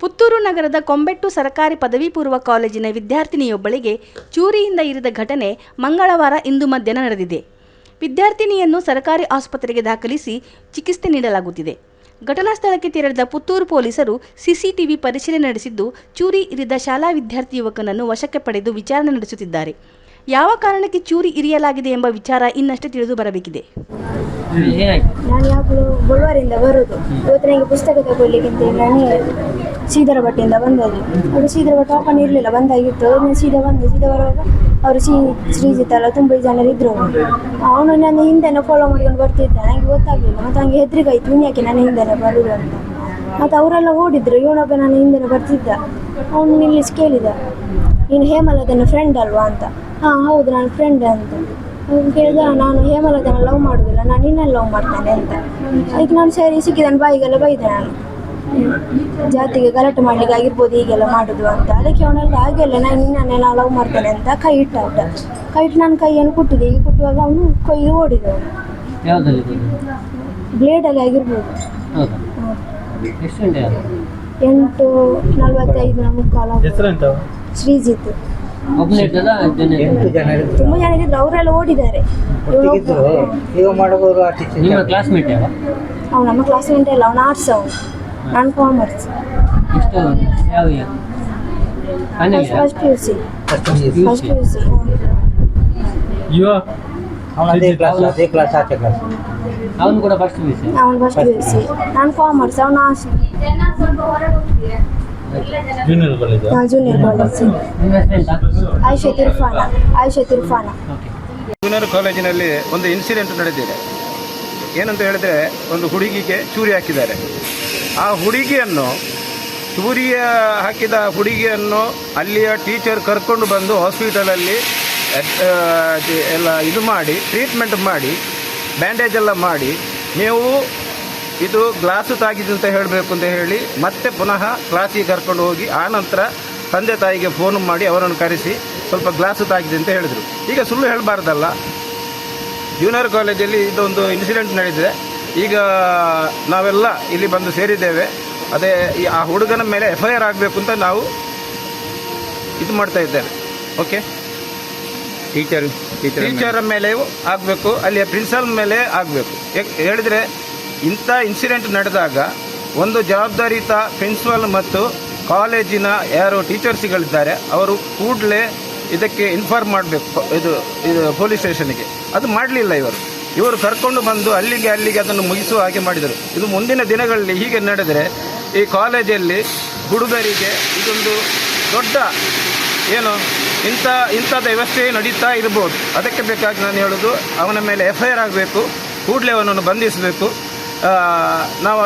ಪುತ್ತೂರು ನಗರದ ಕೊಂಬೆಟ್ಟು ಸರ್ಕಾರಿ ಪದವಿ ಪೂರ್ವ ಕಾಲೇಜಿನ ವಿದ್ಯಾರ್ಥಿನಿಯೊಬ್ಬಳಿಗೆ ಚೂರಿಯಿಂದ ಇರಿದ ಘಟನೆ ಮಂಗಳವಾರ ಇಂದು ಮಧ್ಯಾಹ್ನ ನಡೆದಿದೆ. ವಿದ್ಯಾರ್ಥಿನಿಯನ್ನು ಸರ್ಕಾರಿ ಆಸ್ಪತ್ರೆಗೆ ದಾಖಲಿಸಿ ಚಿಕಿತ್ಸೆ ನೀಡಲಾಗುತ್ತಿದೆ. ಘಟನಾ ಸ್ಥಳಕ್ಕೆ ತೆರಳಿದ ಪುತ್ತೂರು ಪೊಲೀಸರು ಸಿಸಿಟಿವಿ ಪರಿಶೀಲನೆ ನಡೆಸಿದ್ದು, ಚೂರಿ ಇರಿದ ಶಾಲಾ ವಿದ್ಯಾರ್ಥಿ ಯುವಕನನ್ನು ವಶಕ್ಕೆ ಪಡೆದು ವಿಚಾರಣೆ ನಡೆಸುತ್ತಿದ್ದಾರೆ. ಯಾವ ಕಾರಣಕ್ಕೆ ಚೂರಿ ಇರಿಯಲಾಗಿದೆ ಎಂಬ ವಿಚಾರ ಇನ್ನಷ್ಟು ತಿಳಿದು ಬರಬೇಕಿದೆ. ನಾನು ಯಾವಾಗಲೂ ಬಳುವಾರಿಂದ ಬರೋದು. ಇವತ್ತು ನನಗೆ ಪುಸ್ತಕ ತಗೊಳ್ಳಿಕ್ಕೆ ಅಂತೇಳಿ ನಾನು ಸೀದರ ಭಟ್ಟಿಯಿಂದ ಬಂದದ್ದು. ಅದು ಸೀದರ ಭಟ್ ಓಪನ್ ಇರಲಿಲ್ಲ, ಬಂದಾಗಿತ್ತು. ನಾನು ಸೀದಾ ಬಂದೆ, ಸೀದಾ ಬರುವಾಗ ಅವರು ಶ್ರೀ ಶ್ರೀಜಿತ್ ಅಲ್ಲ, ತುಂಬ ಜನರು ಇದ್ರು ಅವನು ನನ್ನ ಹಿಂದೆನೇ ಫಾಲೋ ಮಾಡ್ಕೊಂಡು ಬರ್ತಿದ್ದ. ನನಗೆ ಗೊತ್ತಾಗಲಿಲ್ಲ. ಮತ್ತು ನನಗೆ ಹೆದರಿಕೆ ಆಯ್ತು ಯಾಕೆ ನನ್ನ ಹಿಂದೆನೇ ಬರುದು ಅಂತ. ಮತ್ತು ಅವರೆಲ್ಲ ಓಡಿದ್ರು. ಇವನೊಬ್ಬ ನನ್ನ ಹಿಂದೆನೇ ಬರ್ತಿದ್ದ. ಅವನು ನಿಲ್ಲಿಸಿ ಕೇಳಿದ, ನೀನು ಹೇಮಲತನ ಫ್ರೆಂಡ್ ಅಲ್ವಾ ಅಂತ. ಹಾಂ ಹೌದು ನನ್ನ ಫ್ರೆಂಡ್ ಅಂತ. ಅವ್ನು ಕೇಳಿದ ನಾನು ಹೇಮಲತನ ಲವ್ ಮಾಡೋದಿಲ್ಲ ನಾನು ನಿನ್ನನ್ನು ಲವ್ ಮಾಡ್ತೇನೆ ಅಂತ. ಅದಕ್ಕೆ ನಾನು ಸರಿ ಸಿಕ್ಕಿದ್ದಾನೆ ಬಾಯಿಗೆಲ್ಲ ಬೈದೆ ನಾನು. ಜಾತಿಗೆ ಗಲಾಟೆ ಮಾಡ್ಲಿಕ್ಕೆ ಆಗಿರ್ಬೋದು ಹೀಗೆಲ್ಲ ಮಾಡುದು ಅಂತ. ಅದಕ್ಕೆ ಅವನೆಲ್ಲ ಹಾಗೆಲ್ಲ ನಾನು ನಿನ್ನನ್ನೇ ನಾವು ಲವ್ ಮಾಡ್ತೇನೆ ಅಂತ ಕೈ ಇಟ್ಟ ಆಟ ಕೈ ಇಟ್ಟು ನಾನು ಕೈಯನ್ನು ಕುಟ್ಟಿದೆ. ಈಗ ಕೊಟ್ಟುವಾಗ ಅವನು ಕೊಯ್ದು ಓಡಿದ ಅವನು ಬ್ಲೇಡಲ್ಲಿ ಆಗಿರ್ಬೋದು. ಎಂಟು ನಲ್ವತ್ತೈದು ಮುಕ್ಕಾಲು ಕಾಲ ಶ್ರೀಜಿತ್. ಎಂಟು ಜನ ಇದ್ರು ತುಂಬ ಜನ ಇದ್ರು ಅವರೆಲ್ಲ ಓಡಿದ್ದಾರೆ. ಒಟ್ಟಿಗಿದ್ರು ಈಗ ನಿಮ್ಮ ಕ್ಲಾಸ್ಮೇಟ್ ಯಾವ ಅವ್ನು ನಮ್ಮ ಕ್ಲಾಸ್ಮೇಟ್ ಇಲ್ಲ ಅವನು ಆರ್ಟ್ಸ್ ಅವನು. ನಾನು ಕಾಮರ್ಸ್ ಎಷ್ಟು? ಯಾವ? First P U C first P U C ಇವ ಅವನ ಅದೇ ಕ್ಲಾಸ್ ಅದೇ ಕ್ಲಾಸ್ ಆಚೆ ಕ್ಲಾಸ್ ಅವನು ಕೂಡ ಫಸ್ಟ್ ಪಿ ಸಿ ಅವನು ಫಸ್ಟ್ ಪಿ ಯು ಸಿ ನಾನು ಕಾಮರ್ಸ್ ಅವನು arts junior college junior college ನಿಮ್ಮ ಹೆಸರೆಂತ ಆಯಿಷಾ ತಿರ್ಫಾನ ಆಯಿಷಾ ತಿರ್ಫಾನ ಓಕೆ ಜೂನಿಯರ್ ಕಾಲೇಜಿನಲ್ಲಿ ಒಂದು ಇನ್ಸಿಡೆಂಟ್ ನಡೆದಿದೆ. ಏನಂತ ಹೇಳಿದ್ರೆ ಒಂದು ಹುಡುಗಿಗೆ ಚೂರಿ ಹಾಕಿದ್ದಾರೆ. ಆ ಹುಡುಗಿಯನ್ನು ಚೂರಿಯ ಹಾಕಿದ ಹುಡುಗಿಯನ್ನು ಅಲ್ಲಿಯ ಟೀಚರ್ ಕರ್ಕೊಂಡು ಬಂದು ಹಾಸ್ಪಿಟಲಲ್ಲಿ ಎಲ್ಲ ಇದು ಮಾಡಿ ಟ್ರೀಟ್ಮೆಂಟ್ ಮಾಡಿ ಬ್ಯಾಂಡೇಜ್ ಎಲ್ಲ ಮಾಡಿ ನೀವು ಇದು ಗ್ಲಾಸು ತಾಗಿದೆ ಅಂತ ಹೇಳಬೇಕು ಅಂತ ಹೇಳಿ ಮತ್ತೆ ಪುನಃ ಕ್ಲಾಸಿಗೆ ಕರ್ಕೊಂಡು ಹೋಗಿ ಆ ನಂತರ ತಂದೆ ತಾಯಿಗೆ ಫೋನ್ ಮಾಡಿ ಅವರನ್ನು ಕರೆಸಿ ಸ್ವಲ್ಪ ಗ್ಲಾಸು ತಾಗಿದೆ ಅಂತ ಹೇಳಿದರು. ಈಗ ಸುಳ್ಳು ಹೇಳಬಾರ್ದಲ್ಲ. ಜೂನಿಯರ್ ಕಾಲೇಜಲ್ಲಿ ಇದೊಂದು ಇನ್ಸಿಡೆಂಟ್ ನಡೆದಿದೆ. ಈಗ ನಾವೆಲ್ಲ ಇಲ್ಲಿ ಬಂದು ಸೇರಿದ್ದೇವೆ. ಅದೇ ಆ ಹುಡುಗನ ಮೇಲೆ ಎಫ್ ಐ ಆರ್ ಆಗಬೇಕು ಅಂತ ನಾವು ಇದು ಮಾಡ್ತಾ ಇದ್ದೇವೆ. ಓಕೆ ಟೀಚರ್ ಟೀಚರ್ ಮೇಲೆ. ಆಗಬೇಕು ಅಲ್ಲಿಯ ಪ್ರಿನ್ಸಿಪಲ್ ಮೇಲೆ ಆಗಬೇಕು. ಹೇಳಿದರೆ ಇಂಥ ಇನ್ಸಿಡೆಂಟ್ ನಡೆದಾಗ ಒಂದು ಜವಾಬ್ದಾರಿಯುತ ಪ್ರಿನ್ಸಿಪಲ್ ಮತ್ತು ಕಾಲೇಜಿನ ಯಾರು ಟೀಚರ್ಸ್ಗಳಿದ್ದಾರೆ, ಅವರು ಕೂಡಲೇ ಇದಕ್ಕೆ ಇನ್ಫಾರ್ಮ್ ಮಾಡಬೇಕು, ಇದು ಇದು ಪೊಲೀಸ್ ಸ್ಟೇಷನ್ಗೆ ಅದು ಮಾಡಲಿಲ್ಲ ಇವರು. ಇವರು ಕರ್ಕೊಂಡು ಬಂದು ಅಲ್ಲಿಗೆ ಅಲ್ಲಿಗೆ ಅದನ್ನು ಮುಗಿಸುವ ಹಾಗೆ ಮಾಡಿದರು. ಇದು ಮುಂದಿನ ದಿನಗಳಲ್ಲಿ ಹೀಗೆ ನಡೆದರೆ ಈ ಕಾಲೇಜಲ್ಲಿ ಹುಡುಗರಿಗೆ ಇದೊಂದು ದೊಡ್ಡ ಏನು, ಇಂಥ ಇಂಥದ ವ್ಯವಸ್ಥೆ ನಡೀತಾ ಇರ್ಬೋದು. ಅದಕ್ಕೆ ಬೇಕಾಗಿ ನಾನು ಹೇಳೋದು, ಅವನ ಮೇಲೆ ಎಫ್ ಐ ಆರ್ ಆಗಬೇಕು, ಕೂಡಲೇ ಅವನನ್ನು ಬಂಧಿಸಬೇಕು. ಆ, ನಾವು